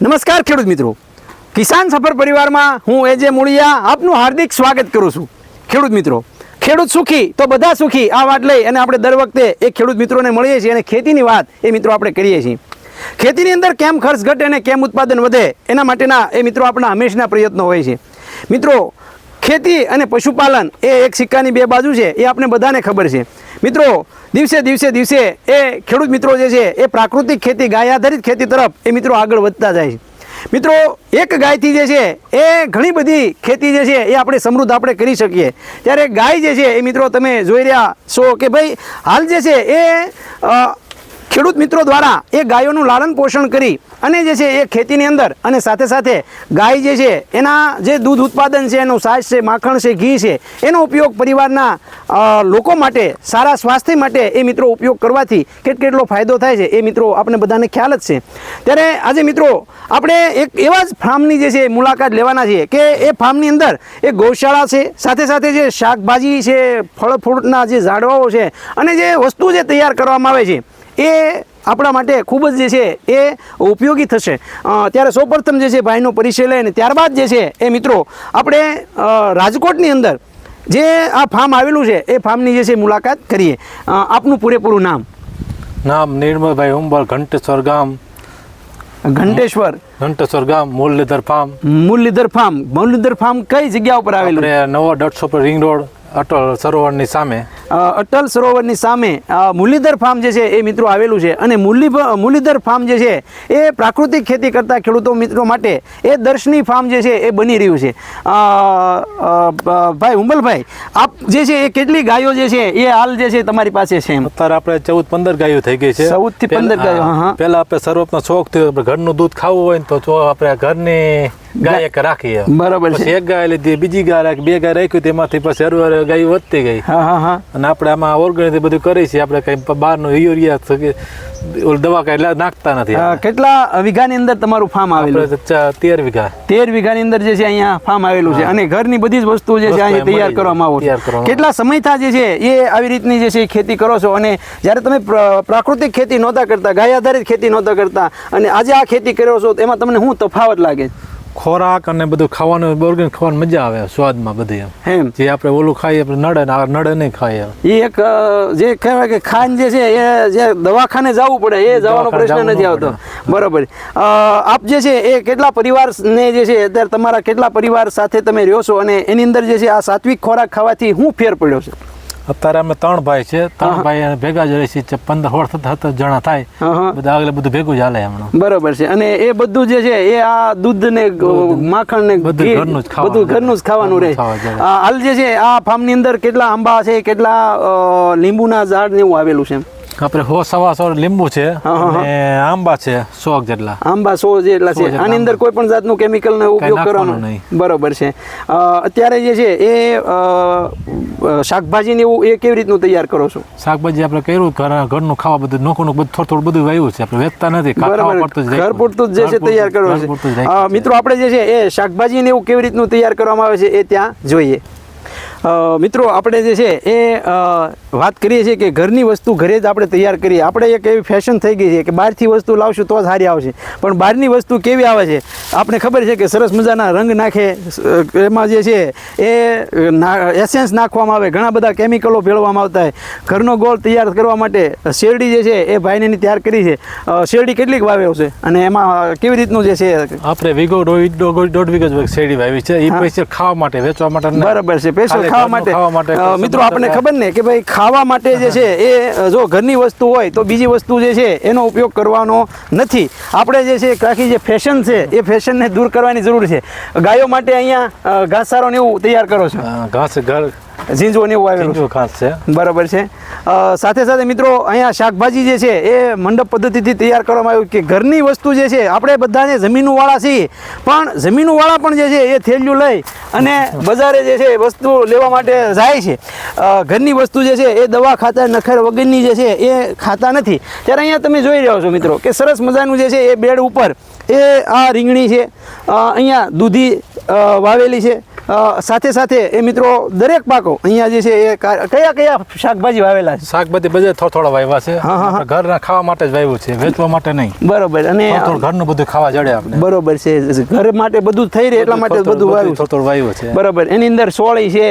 નમસ્કાર ખેડૂત મિત્રો. કિસાન સફર પરિવારમાં હું એજે મૂળિયા આપનું હાર્દિક સ્વાગત કરું છું. ખેડૂત મિત્રો, ખેડૂત સુખી તો બધા સુખી આ વાત લઈ અને આપણે દર વખતે એ ખેડૂત મિત્રોને મળીએ છીએ અને ખેતીની વાત એ મિત્રો આપણે કરીએ છીએ. ખેતીની અંદર કેમ ખર્ચ ઘટે અને કેમ ઉત્પાદન વધે એના માટેના એ મિત્રો આપણા હંમેશના પ્રયત્નો હોય છે. મિત્રો, ખેતી અને પશુપાલન એ એક સિક્કાની બે બાજુ છે, એ આપણે બધાને ખબર છે. મિત્રો, દિવસે દિવસે દિવસે એ ખેડૂત મિત્રો જે છે, એ પ્રાકૃતિક ખેતી, ગાય આધારિત ખેતી તરફ એ મિત્રો આગળ વધતા જાય છે. મિત્રો, એક ગાયથી જે છે, એ ઘણી બધી ખેતી જે છે, એ આપણે સમૃદ્ધ આપણે કરી શકીએ. ત્યારે ગાય જે છે, એ મિત્રો તમે જોઈ રહ્યા છો કે ભાઈ, હાલ જે છે, એ ખેડૂત મિત્રો દ્વારા એ ગાયોનું લાલન પોષણ કરી અને જે છે એ ખેતીની અંદર અને સાથે સાથે ગાય જે છે, એના જે દૂધ ઉત્પાદન છે, એનું છાશ છે, માખણ છે, ઘી છે, એનો ઉપયોગ પરિવારના લોકો માટે, સારા સ્વાસ્થ્ય માટે એ મિત્રો ઉપયોગ કરવાથી કેટ કેટલો ફાયદો થાય છે એ મિત્રો આપણે બધાને ખ્યાલ જ છે. ત્યારે આજે મિત્રો આપણે એક એવા જ ફાર્મની જે છે મુલાકાત લેવાના છીએ કે એ ફાર્મની અંદર એક ગૌશાળા છે, સાથે સાથે જે શાકભાજી છે, ફળ ફ્રૂટના જે ઝાડવાઓ છે અને જે વસ્તુ જે તૈયાર કરવામાં આવે છે એ આપણા માટે ખૂબ જ જે છે એ ઉપયોગી થશે. ત્યારે સૌપ્રથમ જે છે ભાઈનો પરિચય લઈને ત્યારબાદ જે છે એ મિત્રો આપણે રાજકોટની અંદર જે આ ફાર્મ આવેલું છે એ ફાર્મની જે છે મુલાકાત કરીએ. આપનું પૂરેપૂરું નામ? નામ નિર્મલભાઈ ઉંબર ઘંટેશ્વર ગામ. ઘંટેશ્વર. ઘંટેશ્વર ગામ Murlidhar farm. Murlidhar farm. Murlidhar farm કઈ જગ્યા ઉપર આવેલું? નવો દોઢસો પર રિંગ રોડ. અટલ સરોવરની સામે? અટલ સરોવરની સામે મુરલીધર ફાર્મ જે છે એ મિત્રો આવેલું છે અને મુરલી મુરલીધર ફાર્મ જે છે એ પ્રાકૃતિક ખેતી કરતા ખેડૂતો મિત્રો માટે એ દર્શની ફાર્મ જે છે એ બની રહ્યું છે. ભાઈ ઉંબલભાઈ આપ જે છે એ કેટલી ગાયો જે છે એ હાલ જે છે તમારી પાસે છે અત્યારે આપણે ચૌદ પંદર ગાયો થઈ ગઈ છે. ચૌદથી 15 ગાયો. પેલા આપણે સર્વપનો શોખ થયો ઘરનું દૂધ ખાવું હોય તો જો આપણે ઘરની ગાય એક રાખી બરાબર છે. એક ગાય લીધી બીજી ગાય રાખી બે ગાય રાખ્યું તેમાંથી પછી હરવાર ગાય વધતી ગઈ. હા હા હા. અને આપણે આમાં ઓર્ગેનિક બધું કરીએ છીએ આપણે કઈ બહારનું યુરિયા દવા કઈ નાખતા નથી કેટલા વીઘાની અંદર તમારું ફાર્મ આવેલું? તેર વીઘા. તેર વીઘાની અંદર જે છે અહીંયા ફાર્મ આવેલું છે. અને ઘરની બધી જ વસ્તુઓ જે છે વસ્તુ અહીંયા તૈયાર કરવામાં આવો છો કેટલા સમયથી જે છે એ આવી રીતની જે છે ખેતી કરો છો? અને જ્યારે તમે પ્ર- પ્રાકૃતિક ખેતી નહોતા કરતા ગાય આધારિત ખેતી નહોતા કરતા અને આજે આ ખેતી કરો છો એમાં તમને શું તફાવત લાગે? ખોરાક અને બધું ખાવાનું ઓર્ગેનિક ખાવાની મજા આવે સ્વાદમાં બધી એમ. જે આપણે ઓલું ખાઈએ આપણે નડે ને નડે નહીં ખાઈએ. એ એક જે કહેવાય કે ખાન જે છે એ જે દવાખાને જવું પડે એ જવાનો પ્રશ્ન નથી આવતો. બરોબર. આપ જે છે એ કેટલા પરિવારને જે છે અત્યારે તમારા કેટલા પરિવાર સાથે તમે રહ્યો છો અને એની અંદર જે છે આ સાત્વિક ખોરાક ખાવાથી હું ફેર પડ્યો છે? અત્યારે અમે ત્રણ ભાઈ છે. ત્રણ ભાઈ ભેગા જ રહી છીએ. પંદર હોળ થતા હતા જણા થાય. બધા આગળ બધું ભેગું જ હાલે હમણાં બરોબર છે. અને એ બધું જે છે એ આ દૂધ. ને માખણ ને બધું ઘરનું જ. બધું ઘરનું જ ખાવાનું રહે હાલ જે છે આ ફાર્મની અંદર કેટલા આંબા છે કેટલા લીંબુના ઝાડ ને એવું આવેલું છે આપણે હો સવા સો લીંબુ છે. અને આંબા છે સો જેટલા. આંબા સો જેટલા છે. આની અંદર કોઈ પણ જાતનું કેમિકલ નો ઉપયોગ કરવાનો નહીં. બરોબર છે. અત્યારે જે છે એ શાકભાજી ને એવું એ કેવી રીતનું તૈયાર કરો છો? શાકભાજી આપણે કર્યું ઘર ઘરનું ખાવા બધું નોખું બધું થોડું થોડું બધું વાવ્યું છે. આપણે વેચતા નથી ઘર પૂરતું જ જે છે તૈયાર પૂરતું- કરવું ઘર પૂરતું જ છે. મિત્રો આપણે જે છે એ શાકભાજી ને એવું કેવી રીતનું તૈયાર કરવામાં આવે છે એ ત્યાં જોઈએ. મિત્રો આપણે જે છે એ વાત કરીએ છીએ કે ઘરની વસ્તુ ઘરે જ આપણે તૈયાર કરીએ. આપણે એક એવી ફેશન થઈ ગઈ છે કે બહારથી વસ્તુ લાવશું તો જ સારી આવશે. પણ બહારની વસ્તુ કેવી આવે છે? આપણે ખબર છે કે સરસ મજાના રંગ નાખે એમાં જે છે એ એસેન્સ નાખવામાં આવે ઘણા બધા કેમિકલો ભેળવામાં આવતા હોય. ઘરનો ગોળ તૈયાર કરવા માટે શેરડી જે છે એ ભાઈને તૈયાર કરી છે. શેરડી કેટલીક વાવ્યો છે? અને એમાં કેવી રીતનું જે છે આપણે વીઘો દોઢ વીઘો શેરડી વાવી છે. એ પૈસા ખાવા માટે વેચવા માટે બરાબર છે. ખાલી ખાવા માટે. મિત્રો આપણને ખબર ને કે ભાઈ ખાવા માટે જે છે એ જો ઘરની વસ્તુ હોય તો બીજી વસ્તુ જે છે એનો ઉપયોગ કરવાનો નથી. આપણે જે છે આખી જે ફેશન છે એ ફેશનને દૂર કરવાની જરૂર છે. ગાયો માટે અહીંયા ઘાસ સારો ને એવું તૈયાર કરો છો? ઘાસ ઘર ઝીંઝવો ને એવું આવેલું છે. ચીંજુ છે. બરાબર છે. સાથે સાથે મિત્રો અહીંયા શાકભાજી જે છે એ મંડપ પદ્ધતિથી તૈયાર કરવામાં આવ્યું કે ઘરની વસ્તુ જે છે આપણે બધાને જમીનવાળા છીએ. પણ જમીનવાળા પણ જે છે એ થેલ્યું લઈ અને બજારે જે છે એ વસ્તુ લેવા માટે જાય છે. ઘરની વસ્તુ જે છે એ દવા ખાતર નખર વગરની જે છે એ ખાતા નથી. ત્યારે અહીંયા તમે જોઈ રહ્યો છો મિત્રો કે સરસ મજાનું જે છે એ બેડ ઉપર એ આ રીંગણી છે. અહીંયા દૂધી વાવેલી છે. સાથે સાથે એ મિત્રો દરેક પાકો અહીંયા જે છે એ કયા કયા શાકભાજી વાવેલા છે શાકભાજી બધે થોડા થોડા વાવ્યા છે. ઘરના ખાવા માટે જ વાવ્યું છે વેચવા માટે નહીં બરોબર અને ઘરનું બધું ખાવા જડે આપણે બરોબર છે ઘર માટે બધું થઈ રહે એટલા માટે બધું વાવ્યું. થોડું થોડું વાવ્યું છે બરાબર એની અંદર સોળી છે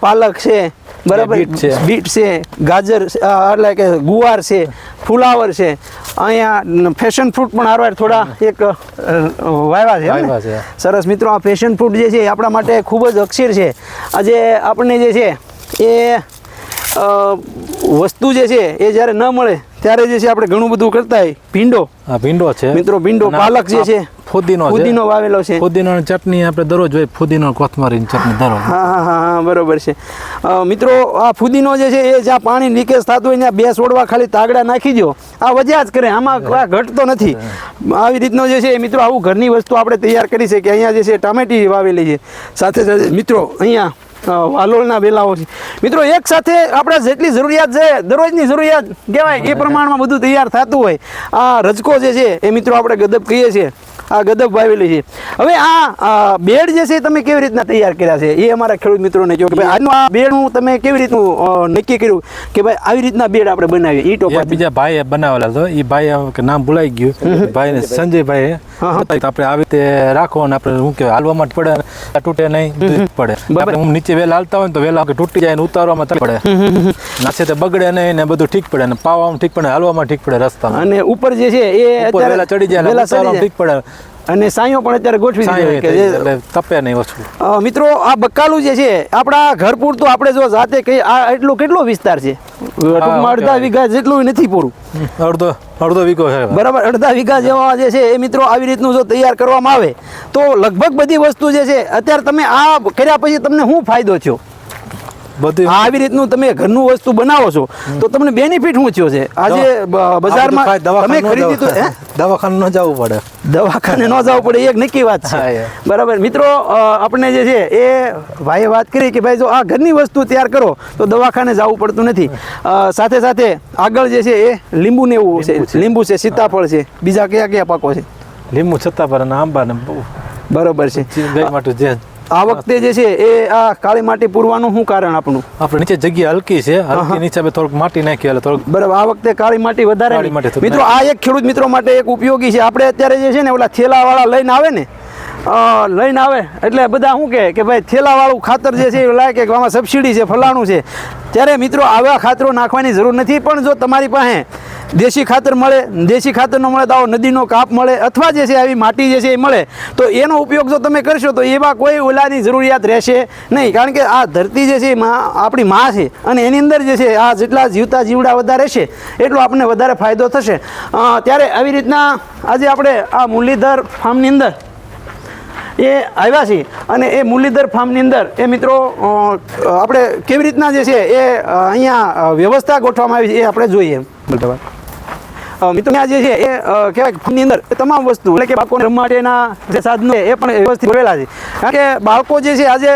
પાલક છે બરાબર બીટ છે. બીટ છે ગાજર છે, એટલે કે ગુવાર છે ફુલાવર છે અહીંયા ફેશન ફ્રૂટ પણ હારવાર થોડા એક વાયવા વાવ્યા છે. સરસ મિત્રો આ ફેશન ફ્રૂટ જે છે એ આપણા માટે ખૂબ જ અક્ષીર છે આજે આપણને જે છે એ વસ્તુ જે છે એ જ્યારે ન મળે ત્યારે જે છે આપણે ઘણું બધું કરતા હોય. ભીંડો. હા ભીંડો છે. મિત્રો ભીંડો પાલક જે છે ફુદીનો ફુદીનો વાવેલો છે. ફુદીનો ચટણી આપણે દરરોજ હોય ફુદીનો કોથમરીની ચટણી દરરોજ. હા હા બરોબર છે. મિત્રો આ ફુદીનો જે છે એ જ્યાં પાણી લીકેજ થતું હોય ત્યાં બે છોડવા ખાલી તાગડા નાખી દો આ વજ્યા જ કરે આમાં ઘટતો નથી. આવી રીતનો જે છે મિત્રો આવું ઘરની વસ્તુ આપણે તૈયાર કરી શકીએ. અહીંયા જે છે ટામેટી વાવેલી છે. સાથે સાથે મિત્રો અહીંયા વાલોળના વેલાઓ છે. મિત્રો, એક સાથે આપણે જેટલી જરૂરિયાત છે, દરરોજની જરૂરિયાત, કહેવાય એ પ્રમાણમાં બધું તૈયાર થતું હોય. આ રજકો જે છે, એ મિત્રો આપણે ગદબ કહીએ છીએ. ગદબ વાવેલી છે. હવે આ બેડ જે છે તમે કેવી રીતના તૈયાર કર્યા છે? એ અમારા ખેડૂત મિત્રોને જો કે ભાઈ આજનું આ બેડનું તમે કેવી રીતનું નક્કી કર્યું કે ભાઈ આવી રીતના બેડ આપણે બનાવીએ? ઈટો પર બીજા ભાઈએ બનાવેલા તો એ ભાઈ નામ ભૂલાઈ ગયું. ભાઈને સંજયભાઈ હા, હા. બતાવ્યું કે આપણે આવી રીતે રાખો અને આપણે શું કહેવાય હાલવામાં જ પડે તૂટે નહીં પડે. આપણે હું નીચે વેલા હાલતા હોય તો વેલા તૂટી જાય ને ઉતારવામાં પડે. નાસે તે બગડે નહીં ને બધું ઠીક પડે ને પાવામાં ઠીક પડે હાલવામાં ઠીક પડે રસ્તામાં. અને ઉપર જે છે એ વેલા ચડી જાય ને ઉતારવામાં જાય. ઠીક પડે. અને સાંયો પણ અત્યારે ગોઠવી દીધો કે એટલે તપે નહીં ઓછું. મિત્રો આ બકાલું જે છે આપણા ઘર પૂરતું આપણે જો જાતે કઈ આ એટલો કેટલો વિસ્તાર છે? ટૂંકમાં અડધા વીઘા જેટલું નથી પૂરું. અડધો અડધો વીઘો છે. બરાબર અડધા વીઘા જેવા જે છે એ મિત્રો આવી રીતનું જો તૈયાર કરવામાં આવે તો લગભગ બધી વસ્તુ જે છે અત્યારે તમે આ કર્યા પછી તમને શું ફાયદો થયો? બધું આવી રીતનું તમે ઘરનું વસ્તુ બનાવો છો તો તમને બેનિફિટ શું થયો છે? આજે બજારમાં તમે ખરીદી તો હે? દવાખાનું ન જવું પડે. દવાખાને ન જવું પડે એક નક્કી વાત છે. બરાબર. મિત્રો આપણે જે છે એ ભાઈએ વાત કરી કે ભાઈ જો આ ઘરની વસ્તુ તૈયાર કરો તો દવાખાને જવું પડતું નથી. સાથે સાથે આગળ જે છે એ લીંબુ ને એવું છે. લીંબુ છે. સીતાફળ છે. બીજા કયા કયા પાકો છે? લીંબુ છતાં પર અને આંબા ને બરોબર છે. આ વખતે જે છે એ આ કાળી માટી પૂરવાનું શું કારણ આપણું? આપણે નીચે જગ્યા હલકી છે હલકી નીચે આપણે થોડુંક માટી નાખી એટલે થોડુંક બરાબર આ વખતે કાળી માટી વધારે મિત્રો આ એક ખેડૂત મિત્રો માટે એક ઉપયોગી છે. આપણે અત્યારે જે છે ને ઓલા થેલાવાળા લઈને આવે ને લઈને આવે. એટલે બધા શું કહે કે ભાઈ થેલાવાળું ખાતર જે છે એ લાગે કે આમાં સબસિડી છે, ફલાણું છે. ત્યારે મિત્રો આવા ખાતરો નાખવાની જરૂર નથી, પણ જો તમારી પાસે દેશી ખાતર મળે, દેશી ખાતર ન મળે તો આવો નદીનો કાપ મળે અથવા જે છે આવી માટી જે છે એ મળે, તો એનો ઉપયોગ જો તમે કરશો તો એવા કોઈ ઓલાની જરૂરિયાત રહેશે નહીં. કારણ કે આ ધરતી જે છે એ આપણી માં છે અને એની અંદર જે છે આ જેટલા જીવતા જીવડા વધારે રહેશે એટલો આપણને વધારે ફાયદો થશે. ત્યારે આવી રીતના આજે આપણે આ મુરલીધર ફાર્મની અંદર એ આવ્યા છે અને એ મુરલીધર ફાર્મની અંદર એ મિત્રો આપણે કેવી રીતના જે છે એ અહીંયા વ્યવસ્થા ગોઠવવામાં આવી છે એ આપણે જોઈએ અ, મિત્રો, ત્યાં જે છે, એ કહેવાય ફોનની અંદર એ તમામ વસ્તુ, એટલે કે બાળકોને રમવા માટેના જે સાધનો એ પણ વ્યવસ્થિત કરેલા છે. કારણ કે બાળકો જે છે, આજે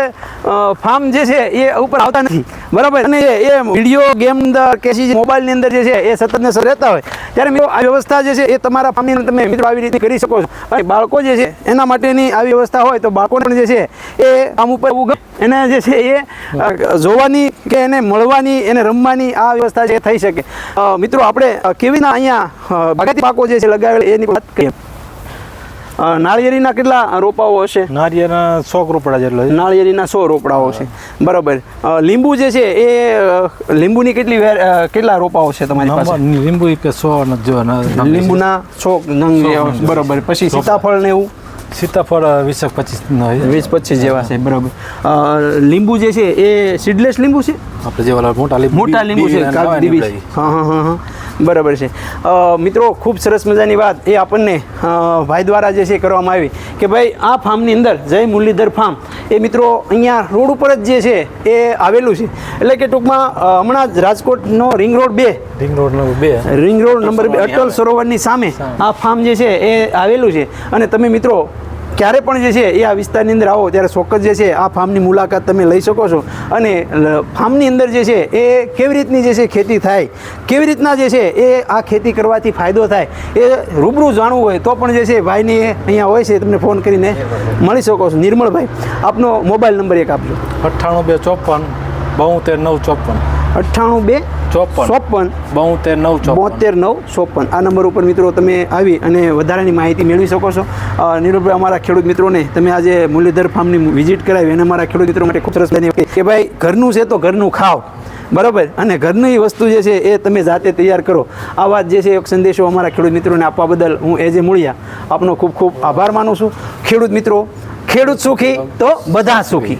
ફાર્મ જે છે, એ ઉપર આવતા નથી. બરાબર? અને એ વીડિયો ગેમ અંદર કે મોબાઈલની અંદર જે છે, એ સતત ને રહેતા હોય. ત્યારે મિત્રો, આ વ્યવસ્થા જે છે, એ તમારા ફાર્મની અંદર તમે મિત્રો આવી રીતે કરી શકો છો. અને બાળકો જે છે, એના માટેની આવી વ્યવસ્થા હોય, તો બાળકોને પણ જે છે, એ આમ ઉપર ઉગ એને જે છે, એ જોવાની કે એને મળવાની, એને રમવાની આ વ્યવસ્થા જે થઈ શકે. મિત્રો, આપણે કેવી રીતના અહીંયા બાગાયતી પાકો જે છે લગાવેલ એની વાત કરીએ. નાળિયેરીના કેટલા રોપાઓ હશે? નારિયેળના સો રોપડા જેટલો. નાળિયેરીના સો રોપડાઓ છે. બરાબર. લીંબુ જે છે એ લીંબુની કેટલી કેટલા રોપાઓ છે તમારી પાસે? લીંબુ કે સો લીંબુના સો નંગ બરાબર. પછી સીતાફળ ને એવું? સીતાફળ વીસ પચીસ વીસ પચીસ જેવા છે. બરાબર. લીંબુ જે છે એ સીડલેસ લીંબુ છે? આપણે જેવા મોટા લીંબુ મોટા લીંબુ છે હા હા હા. બરાબર છે. મિત્રો ખૂબ સરસ મજાની વાત એ આપણને ભાઈ દ્વારા જે છે કરવામાં આવી કે ભાઈ આ ફાર્મની અંદર જય મુરલીધર ફાર્મ એ મિત્રો અહીંયા રોડ ઉપર જ જે છે એ આવેલું છે. એટલે કે ટૂંકમાં હમણાં જ રાજકોટનો રિંગ રોડ બે રિંગ રોડ નંબર બે. રિંગ રોડ નંબર બે અટલ સરોવરની સામે. આ ફાર્મ જે છે એ આવેલું છે. અને તમે મિત્રો ક્યારે પણ જે છે એ આ વિસ્તારની અંદર આવો ત્યારે ચોક્કસ જે છે આ ફાર્મની મુલાકાત તમે લઈ શકો છો. અને ફાર્મની અંદર જે છે એ કેવી રીતની જે છે ખેતી થાય કેવી રીતના જે છે એ આ ખેતી કરવાથી ફાયદો થાય એ રૂબરૂ જાણવું હોય તો પણ જે છે ભાઈની અહીંયા હોય છે તમને ફોન કરીને મળી શકો છો. નિર્મળભાઈ આપનો મોબાઈલ નંબર એક આપજો. અઠ્ઠાણું બે ચોપન બોતેર નવ ચોપન. અઠ્ઠાણું બે ચોપન. ચોપન. બોતેર નવ બોતેર નવ ચોપન. આ નંબર ઉપર મિત્રો તમે આવી અને વધારાની માહિતી મેળવી શકો છો. નીરુભાઈ અમારા ખેડૂત મિત્રોને તમે આજે મુરલીધર ફાર્મની વિઝિટ કરાવી અને અમારા ખેડૂત મિત્રો માટે ખૂબ સરસ કે ભાઈ ઘરનું છે તો ઘરનું ખાવ. બરાબર? અને ઘરની વસ્તુ જે છે એ તમે જાતે તૈયાર કરો. આ વાત જે છે એક સંદેશો અમારા ખેડૂત મિત્રોને આપવા બદલ હું એ જે મૂળ્યા આપનો ખૂબ ખૂબ આભાર માનું છું. ખેડૂત મિત્રો ખેડૂત સુખી તો બધા સુખી.